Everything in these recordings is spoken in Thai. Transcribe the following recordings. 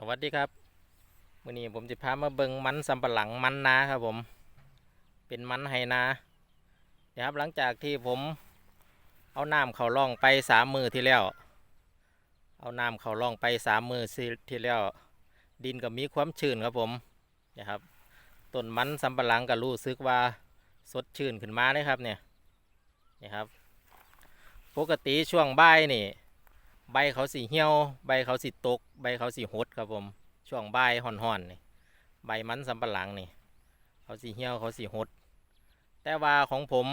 สวัสดีครับวันนี้ผมจะพามาเบิงมันสำปะหลังมันนาครับผม เป็นมันไหนาเดี๋ยวครับหลังจากที่ผมเอาน้ำเขาล่องไปสามมือที่แล้ว เอาน้ำเขาล่องไปสามมือที่แล้ว ดินก็มีความชื้นครับผมนะครับต้นมันสำปะหลังก็รู้สึกว่าสดชื่นขึ้นมาเลยครับเนี่ยนี่ครับ ปกติช่วงบ่ายนี่ ใบเขาสีเหี่ยว ใบเขาสีตก ใบเขาสีหดครับผม ช่วงใบห่อนๆนี่ใบมันสำปะหลังนี่เขาสีเหี่ยวเขาสีหด แต่ว่าของผม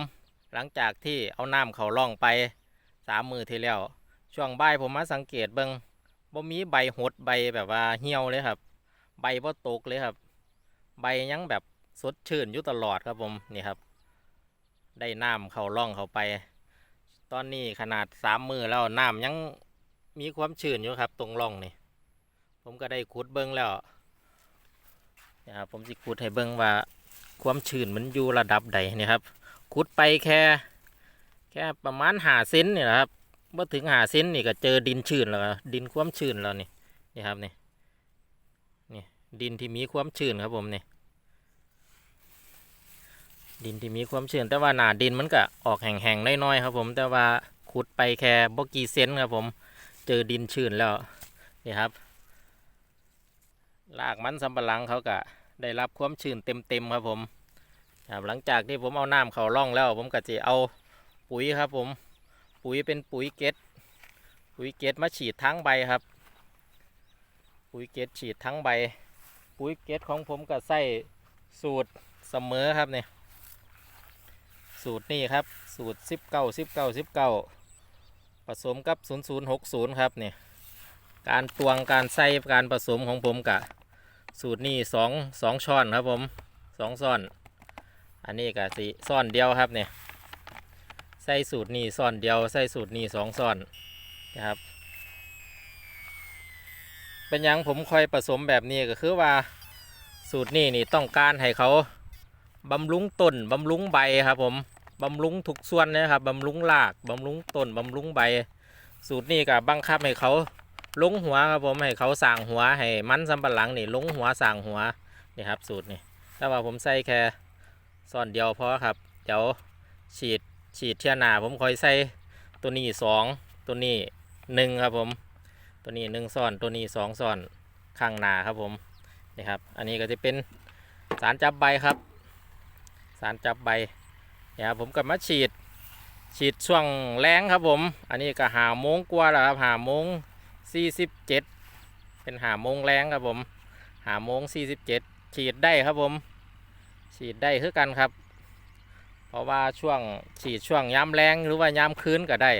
หลังจากที่เอาน้ำเขาล่องไปสามมือที่แล้วช่วงใบผมมาสังเกตเบิงบ่มีใบหดใบแบบว่าเหี่ยวเลยครับ ใบบ่ตกเลยครับ ใบยังแบบสดชื่นอยู่ตลอดครับผมนี่ครับ ได้น้ำเขาล่องเขาไป ตอนนี้ขนาดสามมือแล้วน้ำยัง มีความชื้นอยู่ครับ ตรงร่องนี่ผมก็ได้ขุดเบิ้งแล้วนะครับผมสิขุดให้เบิ้งว่า ความชื้นมันอยู่ระดับใดนี่ครับขุดไปแค่ แค่ประมาณหาเซนนี่แหละครับเมื่อถึงหาเซนนี่ก็เจอดินชื้นแล้วดินความชื้นแล้วนี่นี่ครับนี่นี่ดินที่มีความชื้นครับผมนี่ดินที่มีความชื้นแต่ว่าหนาดินมันก็ออกแห้งๆน้อยๆครับผม แต่ว่าขุดไปแค่บกี่เซนครับผม เจอดินชื้นแล้วนี่ครับรากมันสำปะหลังเขาก็ได้รับความชื้นเต็มๆครับผมครับหลังจากที่ผมเอาน้ำเขาล่องแล้ว ผมก็จะเอาปุ๋ยครับ ผมปุ๋ยเป็นปุ๋ยเกตปุ๋ยเกตมาฉีดทั้งใบครับ ปุ๋ยเกตฉีดทั้งใบ ปุ๋ยเกตของผมก็ใส่สูตรเสมอครับเนี่ยสูตรนี่ครับสูตรสิบเก้าสิบเก้าสิบเก้า ผสมกับ 0060 ครับเนี่ยการตวงการใส่การผสมของผมกะสูตรนี้สองสองช้อนครับผมสองช้อน อันนี้กะสิซ่อนเดียวครับเนี่ยใส่สูตรนี้ซ่อนเดียวใส่สูตรนี้สองซ่อนนะครับ เป็นยังผมคอยผสมแบบนี้ก็คือว่าสูตรนี้นี่ต้องการให้เขาบำรุงต้นบำรุงใบครับผม บำรุงทุกส่วนเลยครับบำรุงรากบำรุงต้นบำรุงใบ สูตรนี้กับบังคับให้เขาลงหัวครับผมให้เขาสร้างหัวให้มันสำปะหลังนี่ลงหัวสร้างหัวนี่ครับสูตรนี่แต่ว่าผมใส่แค่ซ่อนเดียวพอครับ เดี๋ยวฉีดฉีดเทียนาผมคอยใส่ตัวนี้สองตัวนี้หนึ่งครับผม ตัวนี้หนึ่งซ่อนตัวนี้สองซ่อนข้างหน้าครับผมนี่ครับ อันนี้ก็จะเป็นสารจับใบครับ สารจับใบ เนี่ยผมก็มาฉีด ฉีดช่วงแรงครับผม อันนี้ก็หาโมงกว่าแล้วครับหาโมงสี่สิบเจ็ดเป็นหาโมงแรงครับผมหาโมงสี่สิบเจ็ดฉีดได้ครับผม ฉีดได้คือกันครับ เพราะว่าช่วงฉีดช่วงย้ำแรงหรือว่าย้ำคืนก็ได้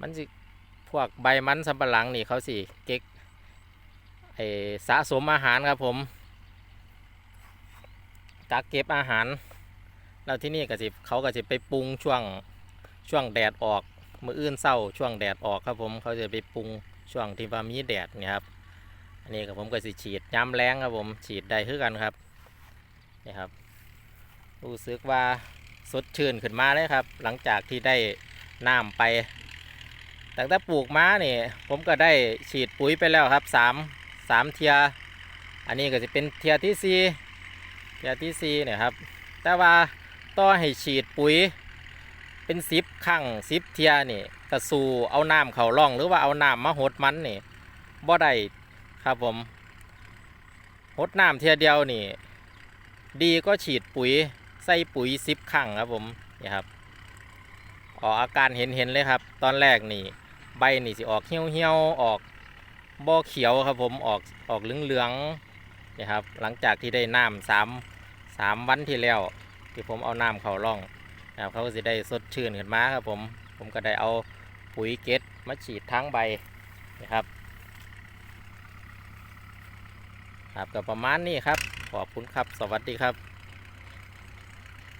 มันพวกใบมันสำปะหลังนี่เขาสิเก็กไอสะสมอาหารครับผมกักเก็บอาหาร แล้วที่นี่ก็สิเขาก็จะไปปรุงช่วงช่วงแดดออกมืออื่นเศร้าช่วงแดดออกครับผมเขาจะไปปรุงช่วงที่ว่ามีแดดเนี่ยครับอันนี้ก็ผมก็สิฉีดย้ำแรงครับผมฉีดได้คือกันครับนี่ครับรู้สึกว่าสดชื่นขึ้นมาเลยครับ หลังจากที่ได้น้ำไปตั้งแต่ปลูกม้านี่ผมก็ได้ฉีดปุ๋ยไปแล้วครับสามสามเทีย อันนี้ก็จะเป็นเทียที่สี่เทียที่สี่เนี่ยครับ แต่ว่า ต่อให้ฉีดปุ๋ย เป็นสิบครั้งสิบเทียนี่กระสูเอาน้ำเขาล่องหรือว่าเอาน้ำมาหดมันนี่บ่ได้ครับผมหดน้ำเทียเดียวนี่ ดีก็ฉีดปุ๋ยใส่ปุ๋ยสิบครั้งครับผมนี่ครับออกอาการเห็นเห็นเลยครับ ตอนแรกนี่ ใบนี่สิออกเหี่ยวเหี่ยวออกบ่อเขียวครับผมออกออกเหลืองเหลืองนี่ครับหลังจากที่ได้น้ำสามสามวันที่แล้ว ที่ผมเอาน้ำเขาล่องนะครับเขาก็จะได้สดชื่นขึ้นมาครับผมผมก็ได้เอาปุ๋ยเก็ตมาฉีดทั้งใบนะครับครับก็ประมาณนี้ครับ ขอบคุณครับ สวัสดีครับ